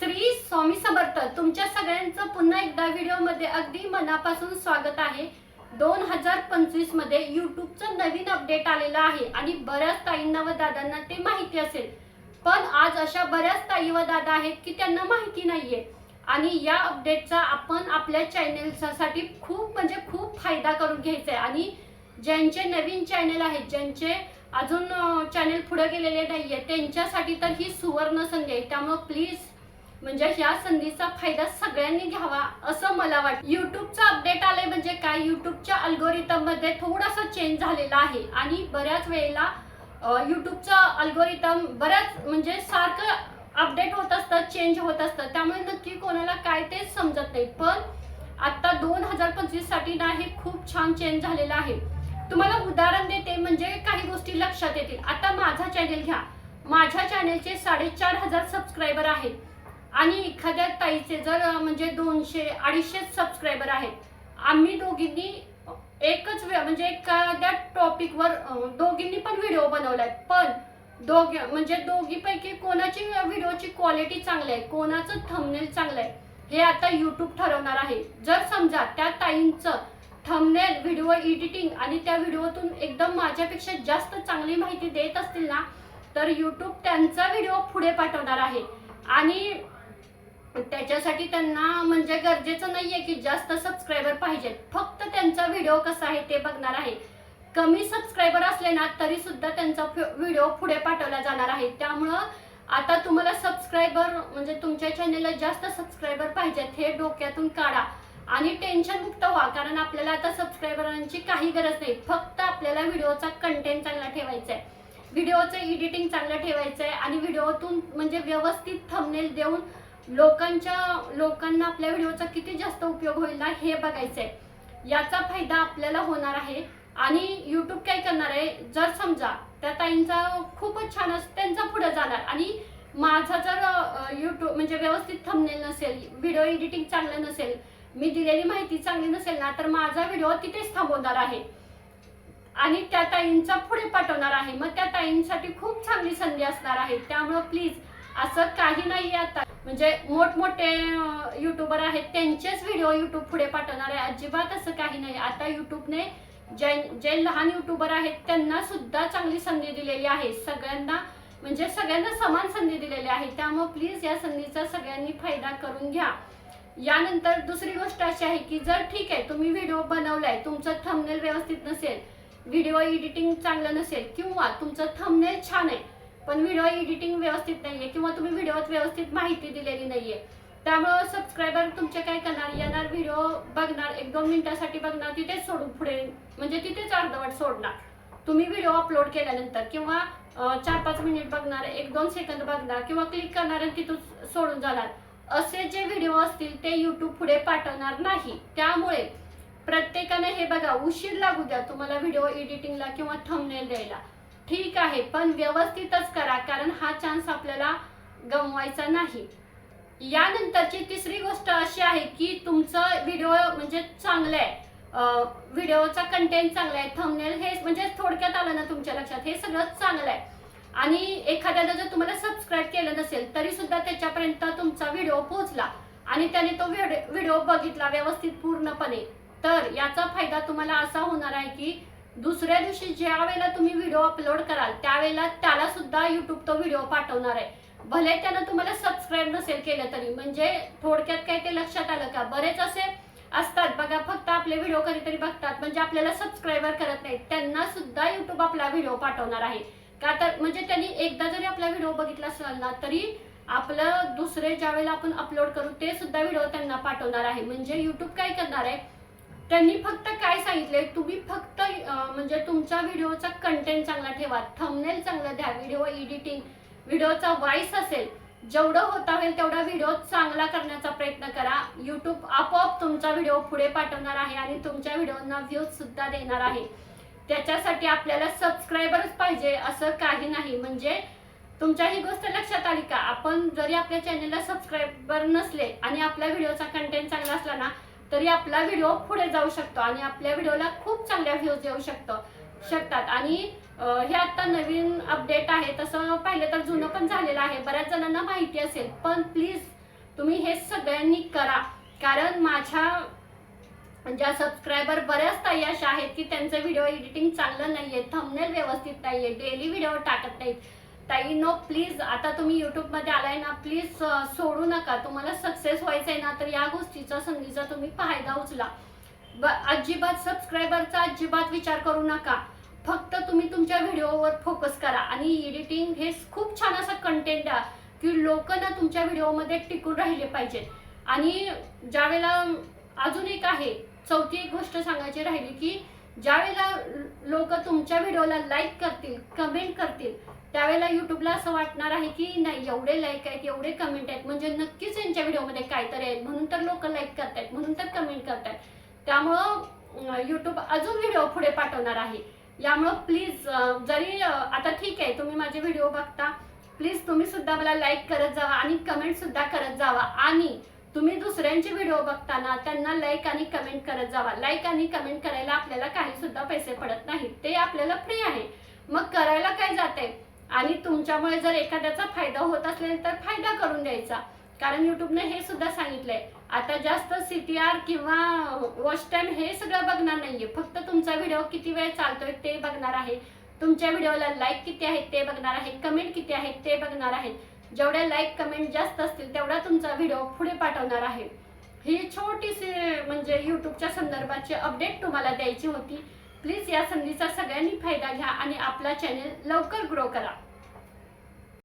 श्री स्वामी समर्थ तुमच्या सगळ्यांचं पुन्हा एकदा व्हिडिओमध्ये अगदी मनापासून स्वागत आहे. दोन हजार पंचवीसमध्ये युट्यूबचं नवीन अपडेट आलेलं आहे आणि बऱ्याच ताईंना व दादांना ते माहिती असेल. पण आज अशा बऱ्याच ताई व दादा आहेत की त्यांना माहिती नाहीये. आणि या अपडेटचा आपण आपल्या चॅनेलसाठी खूप म्हणजे खूप फायदा करून घ्यायचा आहे आणि ज्यांचे नवीन चॅनेल आहेत ज्यांचे अजून चॅनेल पुढे गेलेले नाहीये त्यांच्यासाठी तर ही सुवर्ण संधी आहे. त्यामुळे प्लीज म्हणजे ह्या संधीचा फायदा सगळ्यांनी घ्यावा असं मला वाटतं. युट्यूबचा अपडेट आलंय म्हणजे काय? युट्यूबच्या अल्गोरिथममध्ये थोडासा चेंज झालेला आहे. आणि बऱ्याच वेळेला युट्यूबचा अल्गोरिदम बऱ्याच म्हणजे सारखं अपडेट होत असतं चेंज होत असतं. त्यामुळे नक्की कोणाला काय ते समजत नाही. पण आता दोन हजार पंचवीससाठी ना हे खूप छान चेंज झालेलं आहे. तुम्हाला उदाहरण देते म्हणजे काही गोष्टी लक्षात येतील. आता माझा चॅनेल घ्या. माझ्या चॅनेलचे साडेचार हजार सबस्क्रायबर आहेत. आणि एखाद्या ताईचे जर म्हणजे दोनशे अडीचशे सबस्क्रायबर आहेत आम्ही दोघींनी एकच वेळ म्हणजे एखाद्या टॉपिकवर दोघींनी पण व्हिडिओ बनवलाय. पण दोघ म्हणजे दोघीपैकी कोणाची व्हिडिओची क्वालिटी चांगली आहे कोणाचं थंबनेल चांगलं आहे हे आता यूट्यूब ठरवणार आहे. जर समजा त्या ताईंचं थंबनेल व्हिडिओ एडिटिंग आणि त्या व्हिडिओतून एकदम माझ्यापेक्षा जास्त चांगली माहिती देत असतील ना तर यूट्यूब त्यांचा व्हिडिओ पुढे पाठवणार आहे. आणि त्याच्यासाठी त्यांना म्हणजे गरजेचं नाहीये की जास्त सबस्क्रायबर पाहिजेत. फक्त त्यांचा व्हिडिओ कसा आहे ते बघणार आहे. कमी सबस्क्रायबर असले ना तरी सुद्धा त्यांचा व्हिडिओ पुढे पाठवला जाणार आहे. त्यामुळं आता तुम्हाला सबस्क्रायबर म्हणजे तुमच्या चॅनेलला जास्त सबस्क्रायबर पाहिजेत हे डोक्यातून काढा. आणि टेन्शन मुक्त व्हा कारण आपल्याला आता सबस्क्रायबरांची काही गरज नाही. फक्त आपल्याला व्हिडिओचा कंटेंट चांगला ठेवायचा आहे व्हिडिओचं एडिटिंग चांगलं ठेवायचं आहे आणि व्हिडिओतून म्हणजे व्यवस्थित थंबनेल देऊन लोकांच्या लोकांना आपल्या व्हिडिओचा किती जास्त उपयोग होईल ना हे बघायचं आहे याचा फायदा आपल्याला होणार आहे. आणि युट्यूब काय करणार आहे? जर समजा त्या ताईंचा खूपच छान असं त्यांचा पुढे जाणार. आणि माझा जर युट्यूब म्हणजे व्यवस्थित थंबनेल नसेल व्हिडिओ एडिटिंग चांगलं नसेल मी दिलेली माहिती चांगली नसेल ना तर माझा व्हिडिओ तिथेच थांबवणार आहे. आणि त्या ताईंचा पुढे पाठवणार आहे. मग त्या ताईंसाठी खूप चांगली संधी असणार आहे. त्यामुळं प्लीज असं काही नाही आता. म्हणजे मोठमोठे युट्यूबर आहेत त्यांचेच व्हिडिओ युट्यूब पुढे पाठवणार आहे. अजिबात असं काही नाही. आता युट्यूबने जे जे लहान युट्यूबर आहेत त्यांना सुद्धा चांगली संधी दिलेली आहे. सगळ्यांना म्हणजे सगळ्यांना समान संधी दिलेली आहे. त्यामुळे प्लीज या संधीचा सगळ्यांनी फायदा करून घ्या. यानंतर दुसरी गोष्ट अशी आहे की जर ठीक आहे तुम्ही व्हिडिओ बनवलाय तुमचं थंबनेल व्यवस्थित नसेल व्हिडिओ एडिटिंग चांगलं नसेल किंवा तुमचं थंबनेल छान आहे पण व्हिडिओ एडिटिंग व्यवस्थित नाहीये किंवा तुम्ही व्हिडिओत व्यवस्थित माहिती दिलेली नाहीये. त्यामुळं सबस्क्रायबर तुमचे काय करणार? येणार व्हिडिओ बघणार एक दोन मिनिटासाठी बघणार तिथेच सोडून पुढे म्हणजे तिथेच अर्धवट सोडणार. तुम्ही व्हिडिओ अपलोड केल्यानंतर किंवा चार पाच मिनिट बघणार एक दोन सेकंद बघणार किंवा क्लिक करणार आणि तिथून सोडून जाणार. असे जे व्हिडिओ असतील ते युट्यूब पुढे पाठवणार नाही. त्यामुळे प्रत्येकाने हे बघा उशीर लागू द्या तुम्हाला व्हिडिओ एडिटिंगला किंवा थंबनेल द्यायला. ठीक आहे पण व्यवस्थितच करा कारण हा चान्स आपल्याला गमवायचा नाही. यानंतरची तिसरी गोष्ट अशी आहे की तुमचं व्हिडिओ म्हणजे चांगलं आहे. व्हिडिओचा कंटेंट चांगला आहे थंबनेल हे म्हणजे थोडक्यात आलं ना तुमच्या लक्षात हे सगळं चांगलं आहे. आणि एखाद्याला जर तुम्हाला सबस्क्राईब केलं नसेल तरी सुद्धा त्याच्यापर्यंत तुमचा व्हिडिओ पोहोचला. आणि त्याने तो व्हिडिओ बघितला व्यवस्थित पूर्णपणे. तर याचा फायदा तुम्हाला असा होणार आहे की दुसऱ्या दिवशी ज्या वेळेला तुम्ही व्हिडिओ अपलोड कराल त्यावेळेला त्याला सुद्धा युट्यूब तो व्हिडिओ पाठवणार आहे. भले त्यानं तुम्हाला सबस्क्राईब नसेल केलं तरी म्हणजे थोडक्यात काय ते लक्षात आलं का? बरेच असे असतात बघा फक्त आपले व्हिडिओ कधीतरी बघतात म्हणजे आपल्याला सबस्क्रायबर करत नाहीत. त्यांना सुद्धा युट्यूब आपला व्हिडिओ पाठवणार आहे. का तर म्हणजे त्यांनी एकदा जरी आपला व्हिडिओ बघितला असेल ना तरी आपलं दुसरे ज्या वेळेला आपण अपलोड करू ते सुद्धा व्हिडिओ त्यांना पाठवणार आहे. म्हणजे युट्यूब काय करणार आहे? त्यांनी फक्त काय सांगितले तुम्ही फक्त म्हणजे तुमच्या व्हिडिओचा कंटेंट चांगला ठेवा. थंबनेल चांगला द्या. व्हिडिओ एडिटिंग व्हिडिओचा व्हॉइस असेल जेवढं होता होईल तेवढा व्हिडिओ चांगला करण्याचा प्रयत्न करा. युट्यूब आपोआप तुमचा व्हिडिओ पुढे पाठवणार आहे आणि तुमच्या व्हिडिओना व्ह्यूज सुद्धा देणार आहे. त्याच्यासाठी आपल्याला सबस्क्रायबरच पाहिजे असं काही नाही. म्हणजे तुमच्या ही गोष्ट लक्षात आली का? आपण जरी आपल्या चॅनलला सबस्क्रायबर नसले आणि आपल्या व्हिडिओचा कंटेंट चांगला असला ना तरी आपला व्हिडिओ पुढे जाऊ शकतो आणि आपल्या व्हिडिओला खूप चांगल्या व्ह्यूज येऊ शकतो शकतात. आणि हे आता नवीन अपडेट आहे तसं पाहिलं तर जुनं पण झालेलं आहे. बऱ्याच जणांना माहिती असेल पण प्लीज तुम्ही हे सगळ्यांनी करा. कारण माझ्या ज्या सबस्क्रायबर बऱ्याच ताई अशा आहेत की त्यांचं व्हिडिओ एडिटिंग चांगलं नाहीये थंबनेल व्यवस्थित नाहीये डेली व्हिडिओ टाकत नाहीत. ताई नो प्लीज आता तुम्ही युट्यूबमध्ये आलाय ना प्लीज सोडू नका. तुम्हाला सक्सेस व्हायचंय ना तर या गोष्टीचा संधीचा तुम्ही फायदा उचला. ब अजिबात सबस्क्रायबरचा अजिबात विचार करू नका. फक्त तुम्ही तुमच्या व्हिडिओवर फोकस करा. आणि एडिटिंग हे खूप छान असं कंटेंट आहे की लोक ना तुमच्या व्हिडिओमध्ये टिकून राहिले पाहिजेत. आणि ज्यावेळेला अजून एक आहे चौथी एक गोष्ट सांगायची राहिली की ज्यावेळेला लोक तुमच्या व्हिडिओला लाईक करतील कमेंट करतील त्यावेळेला युट्यूबला असं वाटणार आहे की नाही एवढे लाईक आहेत एवढे कमेंट आहेत म्हणजे नक्कीच यांच्या व्हिडिओमध्ये काहीतरी आहेत म्हणून तर लोक लाईक करतायत म्हणून तर कमेंट करतायत. त्यामुळं युट्यूब अजून व्हिडिओ पुढे पाठवणार आहे. यामुळं प्लीज जरी आता ठीक आहे तुम्ही माझे व्हिडिओ बघता प्लीज तुम्ही सुद्धा मला लाईक करत जावा आणि कमेंट सुद्धा करत जावा. आणि तुम्ही दुसऱ्यांचे व्हिडिओ बघताना त्यांना लाईक आणि कमेंट करत जावा. लाईक आणि कमेंट करायला आपल्याला काही सुद्धा पैसे पडत नाहीत. ते आपल्याला फ्री आहे. मग करायला काय जाते आणि तुमच्यामुळे जर एखाद्याचा फायदा होत असेल तर फायदा करून द्यायचा. कारण युट्यूबने हे सुद्धा सांगितलंय. आता जास्त सी टी आर किंवा वॉच टाईम हे सगळं बघणार नाहीये. फक्त तुमचा व्हिडिओ किती वेळ चालतोय ते बघणार आहे. तुमच्या व्हिडिओला लाईक किती आहेत ते बघणार आहे. कमेंट किती आहेत ते बघणार आहेत जेवढ्या लाईक कमेंट जास्त असतील तेवढा तुमचा व्हिडिओ पुढे पाठवणार आहे. ही छोटीशी म्हणजे यूट्यूबच्या संदर्भाची अपडेट तुम्हाला द्यायची होती. प्लीज या संधीचा सगळ्यांनी फायदा घ्या आणि आपला चॅनेल लवकर ग्रो करा.